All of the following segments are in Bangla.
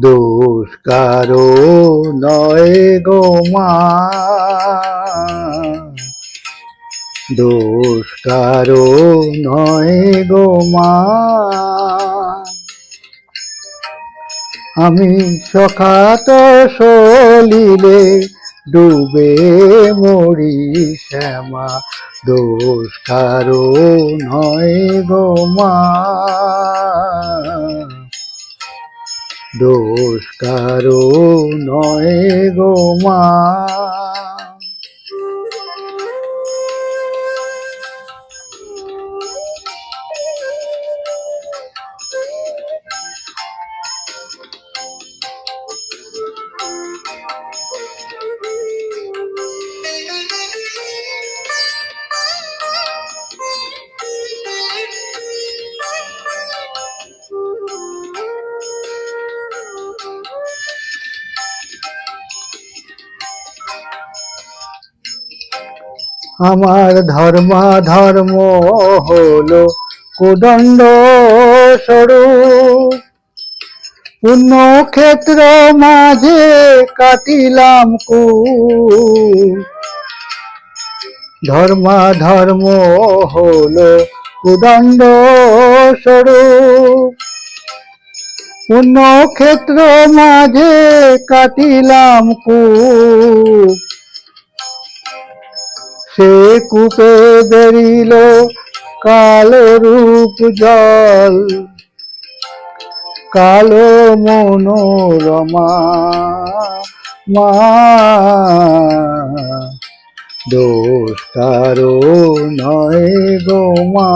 দোষ কারও নয় গো মা। নয় গো মা। আমি সখাত সলিলে ডুবে মরি শ্যামা। দোষ কারও নয় গো মা। দোষ কারও নয় গো মা। আমার ধর্মা ধর্ম হলো কুদণ্ড স্বরূপ। পুণ্যক্ষেত্র মাঝে কাটিলাম কু ধর্মা ধর্ম হলো কুদণ্ড স্বরূপ। পুণ্যক্ষেত্র মাঝে কাটিলাম কূপ। সে কূপে বেরিল কালো রূপ জল, কালো মনোরমা মা। দোষ কারও নয় গো মা।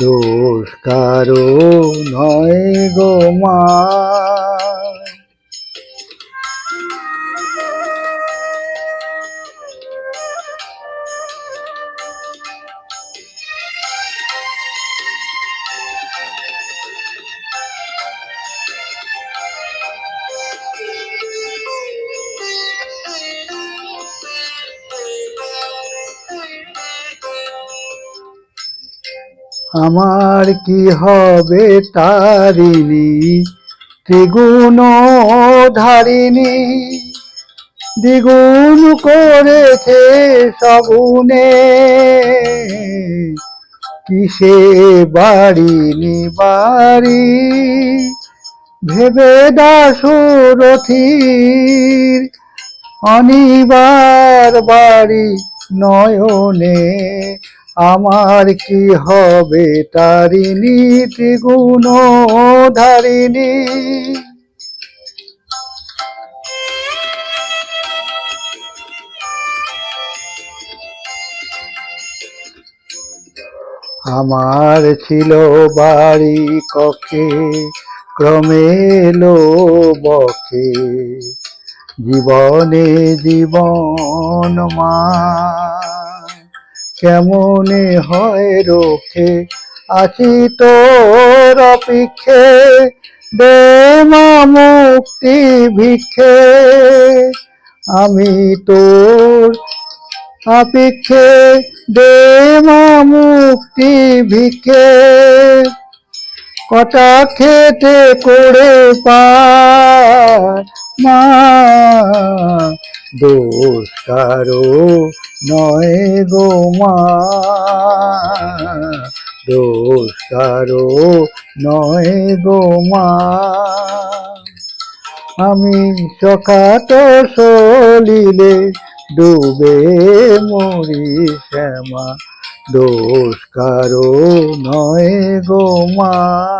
দোষ কারও নয় গো মা। আমার কি হবে তারিণী? ত্রিগুণ ধারিণী। দ্বিগুণ করেছে সগুনে কিসে বাড়িনি বাড়ি? ভেবে দাসুরথির অনিবার বাড়ি নয়নে। আমার কি হবে তারিণী ত্রিগুণ ধারিণী? আমার ছিল বাড়ি কক্ষে ক্রমে এলো বকে জীবনে জীবন মা কেমনে হয় রোখে? আছি তোর অপেক্ষে দে মুক্তি ভিক্ষে। আমি তোর অপেক্ষে দে মুক্তি ভিক্ষে। কটা খেতে করে পার মা, দোষ কারও নয় গো মা। দোষ কারও নয় গো মা। আমি সখাত সলিলে ডুবে মরি শ্যামা। দোষ কারও নয় গো মা।